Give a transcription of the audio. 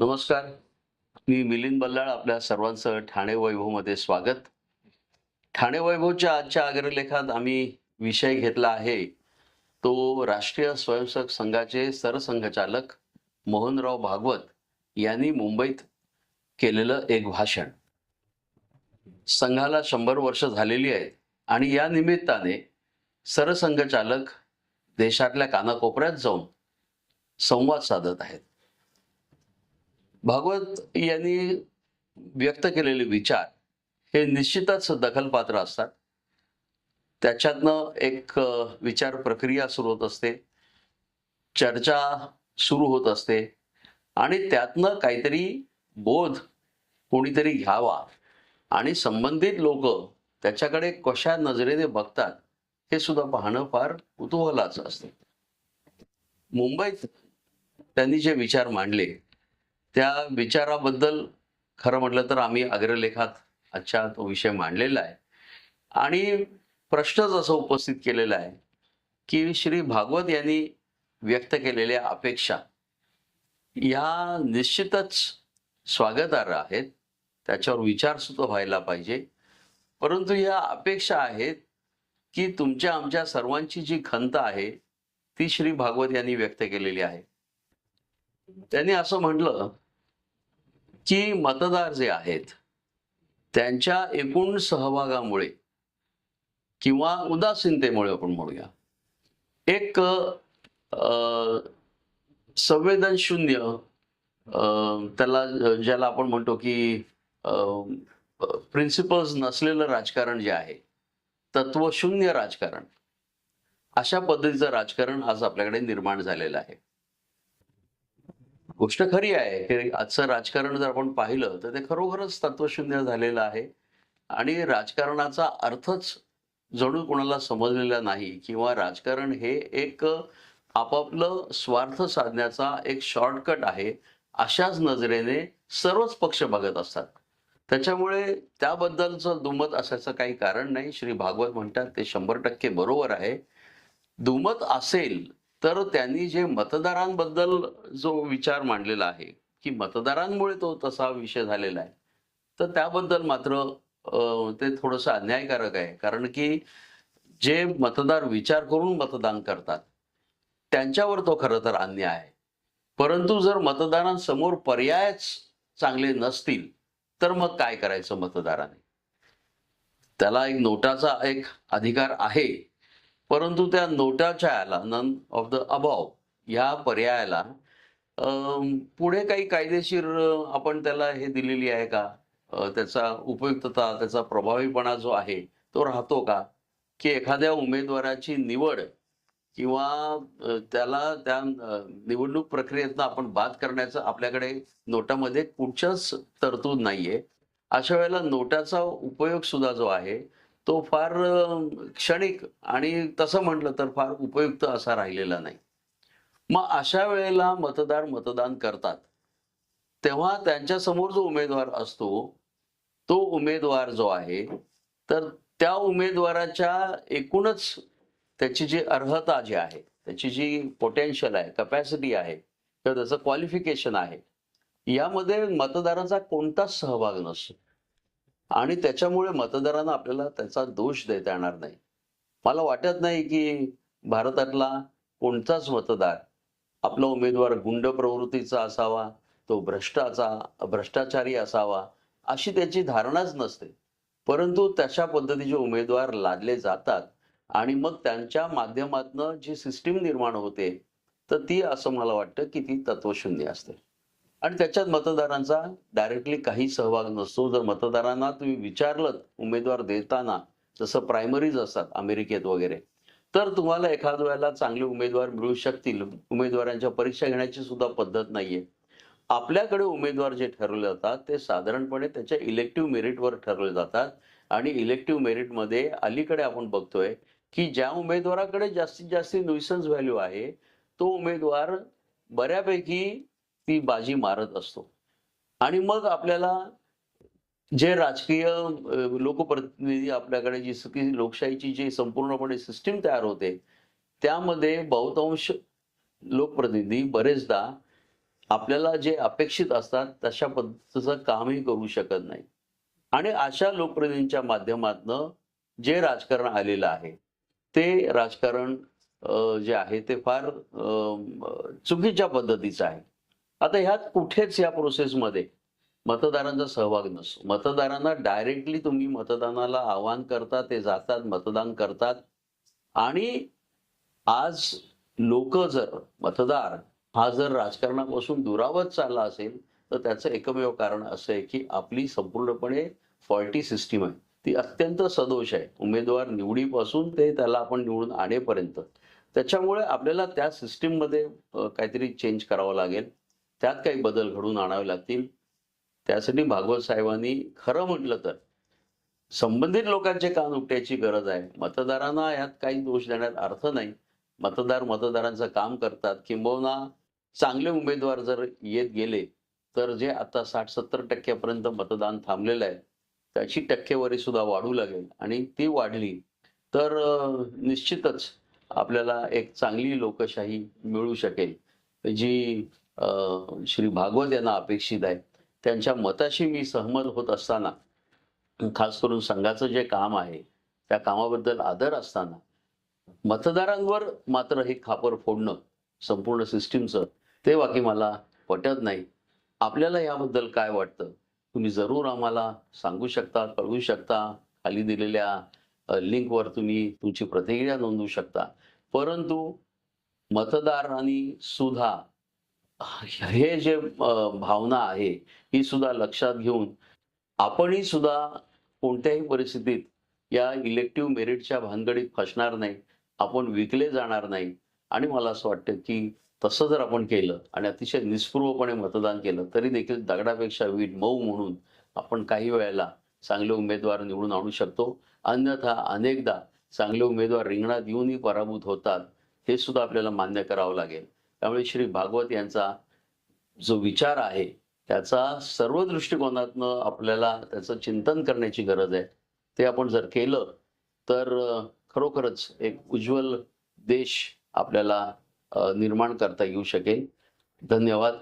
नमस्कार. मी मिलिंद बल्लाळ आपल्या सर्वांचं ठाणे वैभवमध्ये स्वागत. ठाणे वैभवच्या आजच्या अग्रलेखात आम्ही विषय घेतला आहे. तो राष्ट्रीय स्वयंसेवक संघाचे सरसंघचालक मोहनराव भागवत यांनी मुंबईत केलेलं एक भाषण. संघाला शंभर वर्ष झालेली आहेत आणि या निमित्ताने सरसंघचालक देशातल्या कानाकोपऱ्यात जाऊन संवाद साधत आहेत. भागवत यांनी व्यक्त केलेले विचार हे निश्चितच दखलपात्र असतात. त्याच्यातनं एक विचार प्रक्रिया सुरू होत असते. चर्चा सुरू होत असते. आणि त्यातनं काहीतरी बोध कोणीतरी घ्यावा. आणि संबंधित लोक त्याच्याकडे कशा नजरेने बघतात हे सुद्धा पाहणं फार कुतूहलाचं असतं. मुंबईत त्यांनी जे विचार मांडले त्या विचाराबद्दल खरं म्हटलं तर आम्ही अग्रलेखात आजच्या तो विषय मांडलेला आहे. आणि प्रश्नच असं उपस्थित केलेला आहे की श्री भागवत यांनी व्यक्त केलेल्या अपेक्षा या निश्चितच स्वागतार्ह आहेत. त्याच्यावर विचार सुद्धा व्हायला पाहिजे. परंतु या अपेक्षा आहेत की तुमच्या आमच्या सर्वांची जी खंत आहे ती श्री भागवत यांनी व्यक्त केलेली आहे. त्यांनी असं म्हटलं की मतदार जे आहेत त्यांच्या एकूण सहभागामुळे किंवा उदासीनतेमुळे आपण म्हणूया. एक संवेदनशून्य त्याला ज्याला आपण म्हणतो की प्रिन्सिपल्स नसलेलं राजकारण जे आहे तत्वशून्य राजकारण अशा पद्धतीचं राजकारण आज आपल्याकडे निर्माण झालेलं आहे. गोष्ट खरी आहे हे आजचं राजकारण जर आपण पाहिलं तर ते खरोखरच तत्वशून्य झालेलं आहे. आणि राजकारणाचा अर्थच जणू कोणाला समजलेला नाही किंवा राजकारण हे एक आपापलं स्वार्थ साधण्याचा एक शॉर्टकट आहे अशाच नजरेने सर्वच पक्ष बघत असतात. त्याच्यामुळे त्याबद्दलचं दुमत असायचं काही कारण नाही. श्री भागवत म्हणतात ते शंभर टक्के बरोबर आहे. दुमत असेल तर त्यांनी जे मतदारांबद्दल जो विचार मांडलेला आहे की मतदारांमुळे तो तसा विषय झालेला आहे तर त्याबद्दल मात्र ते थोडंसं अन्यायकारक आहे. कारण की जे मतदार विचार करून मतदान करतात त्यांच्यावर तो खरं तर अन्याय आहे. परंतु जर मतदारांसमोर पर्यायच चांगले नसतील तर मग काय करायचं मतदाराने? त्याला एक नोटाचा एक अधिकार आहे. परंतु त्या नोटाच्या याला नन ऑफ द अबाव ह्या पर्यायाला पुढे काही कायदेशीर आपण त्याला हे दिलेली आहे का? त्याचा उपयुक्तता त्याचा प्रभावीपणा जो आहे तो राहतो का? की एखाद्या उमेदवाराची निवड किंवा त्याला त्या निवडणूक प्रक्रियेतनं आपण बाद करण्याचं आपल्याकडे नोटामध्ये कुठच्याच तरतूद नाहीये. अशा वेळेला नोटाचा उपयोग सुद्धा जो आहे तो फार क्षणिक आणि तसं म्हटलं तर फार उपयुक्त असा राहिलेला नाही. मग अशा वेळेला मतदार मतदान करतात. तेव्हा त्यांच्यासमोर जो उमेदवार असतो तो उमेदवार जो आहे तर त्या उमेदवाराच्या एकूणच त्याची जी अर्हता जी आहे त्याची जी पोटेन्शियल आहे कपॅसिटी आहे किंवा त्याचं क्वालिफिकेशन आहे यामध्ये मतदाराचा कोणताच सहभाग नसतो. आणि त्याच्यामुळे मतदारांना आपल्याला त्याचा दोष देता येणार नाही. मला वाटत नाही की भारतातला कोणताच मतदार आपला उमेदवार गुंड प्रवृत्तीचा असावा तो भ्रष्टाचा भ्रष्टाचारी असावा अशी त्याची धारणाच नसते. परंतु तशा पद्धतीचे उमेदवार लादले जातात आणि मग त्यांच्या माध्यमातनं जी सिस्टीम निर्माण होते तर ती असं मला वाटतं की ती तत्वशून्य असते. आणि त्याच्यात मतदारांचा डायरेक्टली काही सहभाग नसतो. जर मतदारांना तुम्ही विचारलं उमेदवार देताना जसं प्रायमरीज असतात अमेरिकेत वगैरे तर तुम्हाला एखाद्या वेळेला चांगले उमेदवार मिळू शकतील. उमेदवारांच्या परीक्षा घेण्याची सुद्धा पद्धत नाहीये. आपल्याकडे उमेदवार जे ठरवले जातात ते साधारणपणे त्याच्या इलेक्टिव्ह मेरिटवर ठरवले जातात. आणि इलेक्टिव्ह मेरिटमध्ये अलीकडे आपण बघतोय की ज्या उमेदवाराकडे जास्तीत जास्त न्युसन्स व्हॅल्यू आहे तो उमेदवार बऱ्यापैकी ती बाजी मारत असतो. आणि मग आपल्याला जे राजकीय लोकप्रतिनिधी आपल्याकडे जी की लोकशाहीची जी संपूर्णपणे सिस्टीम तयार होते त्यामध्ये बहुतांश लोकप्रतिनिधी बरेचदा आपल्याला जे अपेक्षित असतात तशा पद्धतीचं कामही करू शकत नाही. आणि अशा लोकप्रतिनिधींच्या माध्यमातनं जे राजकारण आलेलं आहे ते राजकारण जे आहे ते फार चुकीच्या पद्धतीचं आहे. आता ह्यात कुठेच या प्रोसेसमध्ये मतदारांचा सहभाग नसतो. मतदारांना डायरेक्टली तुम्ही मतदानाला आवाहन करता ते जातात मतदान करतात. आणि आज लोक जर मतदार हा जर राजकारणापासून दुरावत चालला असेल तर त्याचं एकमेव कारण असं आहे की आपली संपूर्णपणे फॉल्टी सिस्टीम आहे. ती अत्यंत सदोष आहे. उमेदवार निवडीपासून ते त्याला आपण निवडून आणेपर्यंत. त्याच्यामुळे आपल्याला त्या सिस्टीममध्ये काहीतरी चेंज करावं लागेल. त्यात काही बदल घडून आणावे लागतील. त्यासाठी भागवत साहेबांनी खरं म्हटलं तर संबंधित लोकांचे कान उपट्याची गरज आहे. मतदारांना यात काही दोष देण्यात अर्थ नाही. मतदार मतदारांचं काम करतात. किंबहुना चांगले उमेदवार जर येत गेले तर जे आता साठ सत्तर टक्क्यापर्यंत मतदान थांबलेलं आहे त्याची टक्केवारी सुद्धा वाढू लागेल आणि ती वाढली तर निश्चितच आपल्याला एक चांगली लोकशाही मिळू शकेल. जी श्री भागवत यांना अपेक्षित आहे. त्यांच्या मताशी मी सहमत होत असताना खास करून संघाचं जे काम आहे त्या कामाबद्दल आदर असताना मतदारांवर मात्र हे खापर फोडणं संपूर्ण सिस्टीमचं ते बाकी मला पटत नाही. आपल्याला याबद्दल काय वाटतं? तुम्ही जरूर आम्हाला सांगू शकता कळवू शकता. खाली दिलेल्या लिंकवर तुम्ही तुमची प्रतिक्रिया नोंदवू शकता. परंतु मतदारांनी सुद्धा हे जे भावना आहे ही सुद्धा लक्षात घेऊन आपणही सुद्धा कोणत्याही परिस्थितीत या इलेक्टिव्ह मेरिटच्या भानगडीत फसणार नाही आपण विकले जाणार नाही. आणि मला असं वाटतं की तसं जर आपण केलं आणि अतिशय निस्पृहपणे मतदान केलं तरी देखील दगडापेक्षा वीट मऊ म्हणून आपण काही वेळेला चांगले उमेदवार निवडून आणू शकतो. अन्यथा अनेकदा चांगले उमेदवार रिंगणात येऊनही पराभूत होतात हे सुद्धा आपल्याला मान्य करावं लागेल. त्यामुळे श्री भागवत यांचा जो विचार आहे त्याचा सर्व दृष्टिकोनातनं आपल्याला त्याचं चिंतन करण्याची गरज आहे. ते आपण जर केलं तर खरोखरच एक उज्ज्वल देश आपल्याला निर्माण करता येऊ शकेल. धन्यवाद.